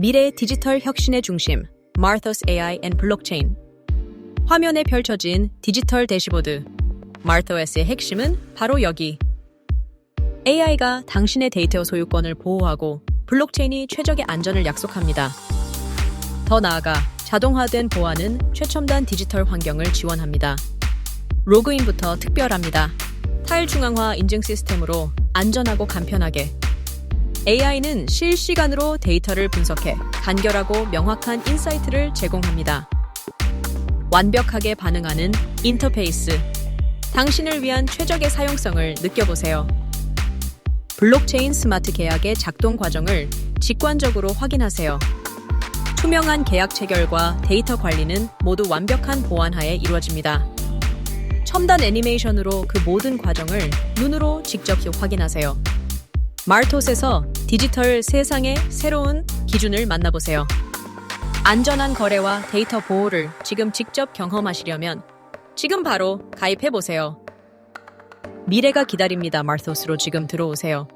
미래의 디지털 혁신의 중심, Marthos AI and 블록체인. 화면에 펼쳐진 디지털 대시보드, Marthos의 핵심은 바로 여기. AI가 당신의 데이터 소유권을 보호하고 블록체인이 최적의 안전을 약속합니다. 더 나아가 자동화된 보안은 최첨단 디지털 환경을 지원합니다. 로그인부터 특별합니다. 탈중앙화 인증 시스템으로 안전하고 간편하게 AI는 실시간으로 데이터를 분석해 간결하고 명확한 인사이트를 제공합니다. 완벽하게 반응하는 인터페이스. 당신을 위한 최적의 사용성을 느껴보세요. 블록체인 스마트 계약의 작동 과정을 직관적으로 확인하세요. 투명한 계약 체결과 데이터 관리는 모두 완벽한 보안하에 이루어집니다. 첨단 애니메이션으로 그 모든 과정을 눈으로 직접 확인하세요. 말토스에서 디지털 세상의 새로운 기준을 만나보세요. 안전한 거래와 데이터 보호를 지금 직접 경험하시려면 지금 바로 가입해 보세요. 미래가 기다립니다. 말토스로 지금 들어오세요.